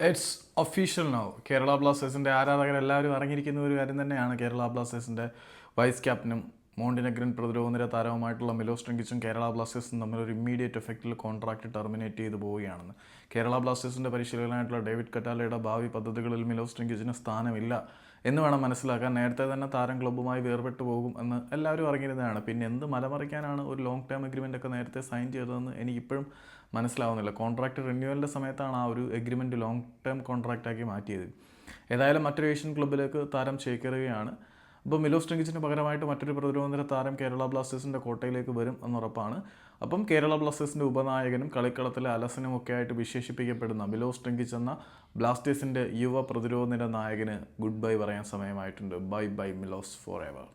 It's official now Kerala ബ്ലാസ്റ്റേഴ്സിന്റെ ആരാധകർ എല്ലാവരും അറിഞ്ഞിരിക്കുന്ന ഒരു കാര്യം തന്നെയാണ് കേരള ബ്ലാസ്റ്റേഴ്സിന്റെ വൈസ് ക്യാപ്റ്റനും മോണ്ടിനഗ്രൻ പ്രതിരോധ നിര താരവുമായിട്ടുള്ള മിലോസ് ട്രിങ്കിച്ചും കേരള ബ്ലാസ്റ്റേഴ്സും തമ്മിൽ ഒരു ഇമ്മീഡിയറ്റ് എഫക്റ്റിൽ കോൺട്രാക്ട് ടെർമിനേറ്റ് ചെയ്തു പോവുകയാണെന്ന്. കേരള ബ്ലാസ്റ്റേഴ്സിന്റെ പരിശീലകനായിട്ടുള്ള ഡേവിഡ് കറ്റാലയുടെ ഭാവി പദ്ധതികളിൽ മിലോസ് ട്രിങ്കിച്ചിന് സ്ഥാനമില്ല എന്ന് വേണം മനസ്സിലാക്കാൻ. നേരത്തെ തന്നെ താരം ക്ലബ്ബുമായി വേർപെട്ടു പോകും എന്ന് എല്ലാവരും അറിഞ്ഞിരുന്നതാണ്. പിന്നെ എന്ത് മലമറിക്കാനാണ് ഒരു ലോങ് ടേം അഗ്രിമെന്റ് ഒക്കെ നേരത്തെ സൈൻ ചെയ്തതെന്ന് എനിക്കിപ്പോഴും മനസ്സിലാവുന്നില്ല. കോൺട്രാക്ട് റിന്യൂവലിന്റെ സമയത്താണ് ആ ഒരു എഗ്രിമെന്റ് ലോങ് ടേം കോൺട്രാക്റ്റാക്കി മാറ്റിയത്. ഏതായാലും മറ്റൊരു ഏഷ്യൻ ക്ലബ്ബിലേക്ക് താരം ചേക്കേറുകയാണ്. അപ്പോൾ മിലോസ് ട്രിങ്കിച്ചിന് പകരമായിട്ട് മറ്റൊരു പ്രതിരോധ താരം കേരള ബ്ലാസ്റ്റേഴ്സിന്റെ കോട്ടയിലേക്ക് വരും എന്നുറപ്പാണ്. അപ്പം കേരള ബ്ലാസ്റ്റേഴ്സിന്റെ ഉപനായകനും കളിക്കളത്തിലെ അലസനും ഒക്കെ ആയിട്ട് വിശേഷിപ്പിക്കപ്പെടുന്ന മിലോസ് ട്രിങ്കിച്ച് എന്ന ബ്ലാസ്റ്റേഴ്സിന്റെ യുവ പ്രതിരോധ നായകന് ഗുഡ് ബൈ പറയാൻ സമയമായിട്ടുണ്ട്. Bye bye Milos forever.